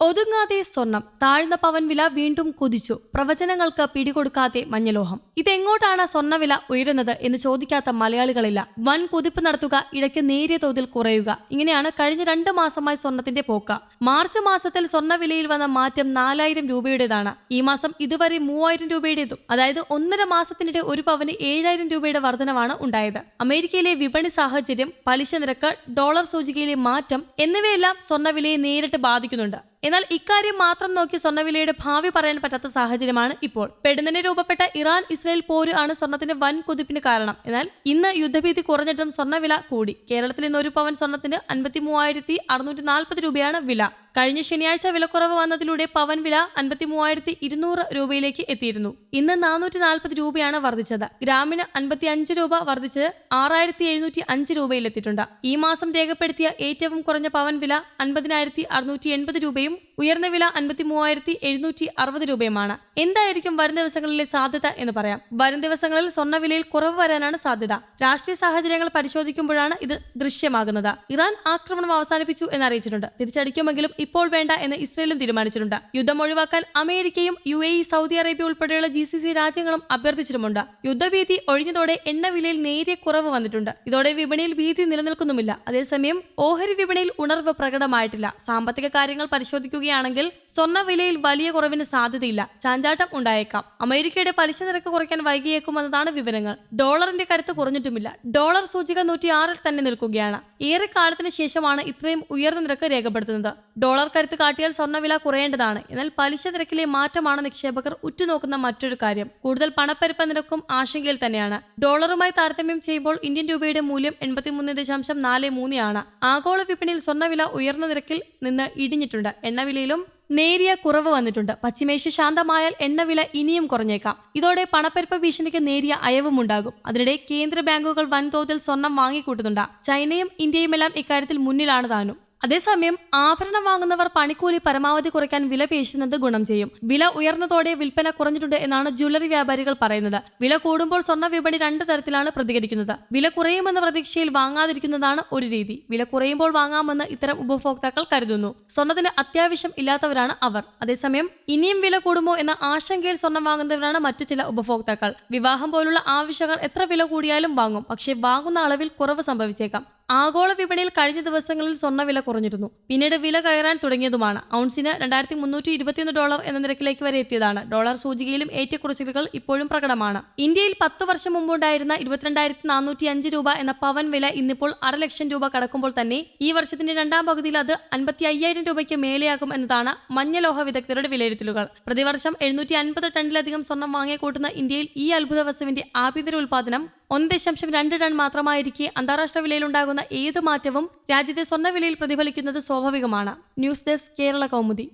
ഒതുങ്ങാതെ സ്വർണം താഴ്ന്ന പവൻ വില വീണ്ടും കുതിച്ചു. പ്രവചനങ്ങൾക്ക് പിടികൊടുക്കാതെ മഞ്ഞലോഹം. ഇതെങ്ങോട്ടാണ് സ്വർണവില ഉയരുന്നത് എന്ന് ചോദിക്കാത്ത മലയാളികളില്ല. വൻ കുതിപ്പ് നടത്തുക ഇടയ്ക്ക് നേരിയ തോതിൽ കുറയുക. ഇങ്ങനെയാണ് കഴിഞ്ഞ രണ്ട് മാസമായി സ്വർണത്തിന്റെ പോക്ക. മാർച്ച് മാസത്തിൽ സ്വർണവിലയിൽ വന്ന മാറ്റം നാലായിരം രൂപയുടേതാണ്. ഈ മാസം ഇതുവരെ മൂവായിരം രൂപയുടേതും അതായത് ഒന്നര മാസത്തിനിടെ ഒരു പവന് ഏഴായിരം രൂപയുടെ വർധനവാണ് ഉണ്ടായത്. അമേരിക്കയിലെ വിപണി സാഹചര്യം പലിശ നിരക്ക് ഡോളർ സൂചികയിലെ മാറ്റം എന്നിവയെല്ലാം സ്വർണവിലയെ നേരിട്ട് ബാധിക്കുന്നുണ്ട്. എന്നാൽ ഇക്കാര്യം മാത്രം നോക്കി സ്വർണവിലയുടെ ഭാവി പറയാൻ പറ്റാത്ത സാഹചര്യമാണ് ഇപ്പോൾ. പെടുന്നതിന് രൂപപ്പെട്ട ഇറാൻ ഇസ്രായേൽ പോര് ആണ് സ്വർണത്തിന്റെ വൻ കുതിപ്പിന് കാരണം. എന്നാൽ ഇന്ന് യുദ്ധഭീതി കുറഞ്ഞിട്ടും സ്വർണവില കൂടി. കേരളത്തിൽ ഇന്ന് ഒരു പവൻ സ്വർണത്തിന് അൻപത്തി മൂവായിരത്തി അറുന്നൂറ്റി നാൽപ്പത് രൂപയാണ് വില. കഴിഞ്ഞ ശനിയാഴ്ച വിലക്കുറവ് വന്നതിലൂടെ പവൻ വില അൻപത്തി മൂവായിരത്തി ഇരുന്നൂറ് രൂപയിലേക്ക് എത്തിയിരുന്നു. ഇന്ന് നാനൂറ്റി നാൽപ്പത് രൂപയാണ് വർദ്ധിച്ചത്. ഗ്രാമിന് അൻപത്തി അഞ്ച് രൂപ വർദ്ധിച്ച് ആറായിരത്തി എഴുന്നൂറ്റി അഞ്ച് രൂപയിലെത്തിയിട്ടുണ്ട്. ഈ മാസം രേഖപ്പെടുത്തിയ ഏറ്റവും കുറഞ്ഞ പവൻ വില അൻപതിനായിരത്തി അറുന്നൂറ്റി എൺപത് രൂപയും ഉയർന്ന വില അൻപത്തി മൂവായിരത്തി എഴുന്നൂറ്റി അറുപത് രൂപയുമാണ്. എന്തായിരിക്കും വരും ദിവസങ്ങളിലെ സാധ്യത എന്ന് പറയാം. വരും ദിവസങ്ങളിൽ സ്വർണവിലയിൽ കുറവ് വരാനാണ് സാധ്യത. രാഷ്ട്രീയ സാഹചര്യങ്ങൾ പരിശോധിക്കുമ്പോഴാണ് ഇത് ദൃശ്യമാകുന്നത്. ഇറാൻ ആക്രമണം അവസാനിപ്പിച്ചു എന്ന് അറിയിച്ചിട്ടുണ്ട് തിരിച്ചടിക്കുമെങ്കിലും ഇപ്പോൾ വേണ്ട എന്ന് ഇസ്രയേലും തീരുമാനിച്ചിട്ടുണ്ട്. യുദ്ധം ഒഴിവാക്കാൻ അമേരിക്കയും U A E Saudi Arabia ഉൾപ്പെടെയുള്ള ജി സി സി രാജ്യങ്ങളും അഭ്യർത്ഥിച്ചിട്ടുമുണ്ട്. യുദ്ധഭീതി ഒഴിഞ്ഞതോടെ എണ്ണവിലയിൽ നേരിയ കുറവ് വന്നിട്ടുണ്ട്. ഇതോടെ വിപണിയിൽ ഭീതി നിലനിൽക്കുന്നുമില്ല. അതേസമയം ഓഹരി വിപണിയിൽ ഉണർവ് പ്രകടമായിട്ടില്ല. സാമ്പത്തിക കാര്യങ്ങൾ പരിശോധിക്കുകയാണെങ്കിൽ സ്വർണ വിലയിൽ വലിയ കുറവിന് സാധ്യതയില്ല. ചാഞ്ചാട്ടം ഉണ്ടായേക്കാം. അമേരിക്കയുടെ പലിശ നിരക്ക് കുറയ്ക്കാൻ വൈകിയേക്കുമെന്നതാണ് വിവരങ്ങൾ. ഡോളറിന്റെ കരുത്ത് കുറഞ്ഞിട്ടുമില്ല. ഡോളർ സൂചിക നൂറ്റി ആറിൽ തന്നെ നിൽക്കുകയാണ്. ഏറെ കാലത്തിന് ശേഷമാണ് ഇത്രയും ഉയർന്ന നിരക്ക് രേഖപ്പെടുത്തുന്നത്. ഡോളർ കരുത്ത് കാട്ടിയാൽ സ്വർണവില കുറയേണ്ടതാണ്. എന്നാൽ പലിശ നിരക്കിലെ മാറ്റമാണ് നിക്ഷേപകർ ഉറ്റുനോക്കുന്ന മറ്റൊരു കാര്യം. കൂടുതൽ പണപ്പെരുപ്പ നിരക്കും ആശങ്കയിൽ തന്നെയാണ്. ഡോളറുമായി താരതമ്യം ചെയ്യുമ്പോൾ ഇന്ത്യൻ രൂപയുടെ മൂല്യം എൺപത്തിമൂന്ന് ദശാംശം നാല് മൂന്നിയാണ് ആഗോള വിപണിയിൽ സ്വർണവില ഉയർന്ന നിരക്കിൽ നിന്ന് ഇടിഞ്ഞിട്ടുണ്ട്. എണ്ണവിലയിലും നേരിയ കുറവ് വന്നിട്ടുണ്ട്. പശ്ചിമേഷ്യ ശാന്തമായാൽ എണ്ണവില ഇനിയും കുറഞ്ഞേക്കാം. ഇതോടെ പണപ്പെരുപ്പ ഭീഷണിക്ക് നേരിയ അയവുമുണ്ടാകും അതിനിടെ കേന്ദ്ര ബാങ്കുകൾ വൻതോതിൽ സ്വർണം വാങ്ങിക്കൂട്ടുന്നുണ്ട്. ചൈനയും ഇന്ത്യയുമെല്ലാം ഇക്കാര്യത്തിൽ മുന്നിലാണ് താനും. അതേസമയം ആഭരണം വാങ്ങുന്നവർ പണിക്കൂലി പരമാവധി കുറയ്ക്കാൻ വില പേശുന്നത് ഗുണം ചെയ്യും. വില ഉയർന്നതോടെ വിൽപ്പന കുറഞ്ഞിട്ടുണ്ട് എന്നാണ് ജ്വല്ലറി വ്യാപാരികൾ പറയുന്നത്. വില കൂടുമ്പോൾ സ്വർണ വിപണി രണ്ട് തരത്തിലാണ് പ്രതികരിക്കുന്നത്. വില കുറയുമെന്ന പ്രതീക്ഷയിൽ വാങ്ങാതിരിക്കുന്നതാണ് ഒരു രീതി. വില കുറയുമ്പോൾ വാങ്ങാമെന്ന് ഇത്തരം ഉപഭോക്താക്കൾ കരുതുന്നു. സ്വർണത്തിന് അത്യാവശ്യം ഇല്ലാത്തവരാണ് അവർ. അതേസമയം ഇനിയും വില കൂടുമോ എന്ന ആശങ്കയിൽ സ്വർണം വാങ്ങുന്നവരാണ് മറ്റു ചില ഉപഭോക്താക്കൾ. വിവാഹം പോലുള്ള ആവശ്യങ്ങൾ എത്ര വില കൂടിയാലും വാങ്ങും. പക്ഷേ വാങ്ങുന്ന അളവിൽ കുറവ് സംഭവിച്ചേക്കാം. ആഗോള വിപണിയിൽ കഴിഞ്ഞ ദിവസങ്ങളിൽ സ്വർണവില കുറഞ്ഞിരുന്നു. പിന്നീട് വില കയറാൻ തുടങ്ങിയതുമാണ്. ഔൺസിന് രണ്ടായിരത്തി മുന്നൂറ്റി ഇരുപത്തിയൊന്ന് ഡോളർ എന്ന നിരക്കിലേക്ക് വരെ എത്തിയതാണ്. ഡോളർ സൂചികയിലും ഏറ്റക്കുറച്ചിലുകൾ ഇപ്പോഴും പ്രകടമാണ്. ഇന്ത്യയിൽ പത്ത് വർഷം മുമ്പുണ്ടായിരുന്ന ഇരുപത്തിരണ്ടായിരത്തി നാനൂറ്റി അഞ്ച് രൂപ എന്ന പവൻ വില ഇന്നിപ്പോൾ അരലക്ഷം രൂപ കടക്കുമ്പോൾ തന്നെ ഈ വർഷത്തിന്റെ രണ്ടാം പകുതിയിൽ അത് അൻപത്തി അയ്യായിരം രൂപയ്ക്ക് മേലെയാകും എന്നതാണ് മഞ്ഞലോഹ വിദഗ്ധരുടെ വിലയിരുത്തലുകൾ. പ്രതിവർഷം എഴുന്നൂറ്റി അൻപത് ടണ്ണിലധികം സ്വർണം വാങ്ങിക്കൂട്ടുന്ന ഇന്ത്യയിൽ ഈ അത്ഭുത വസ്തുവിന്റെ ആഭ്യന്തര ഉൽപാദനം ഒന്ന് ദശാംശം രണ്ട് ടൺ മാത്രമായിരിക്കെ അന്താരാഷ്ട്ര വിലയിലുണ്ടാകുന്ന ഏത് മാറ്റവും രാജ്യത്തെ സ്വർണവിലയിൽ പ്രതിഫലിക്കുന്നത് സ്വാഭാവികമാണ്. News desk Kerala Kaumudi.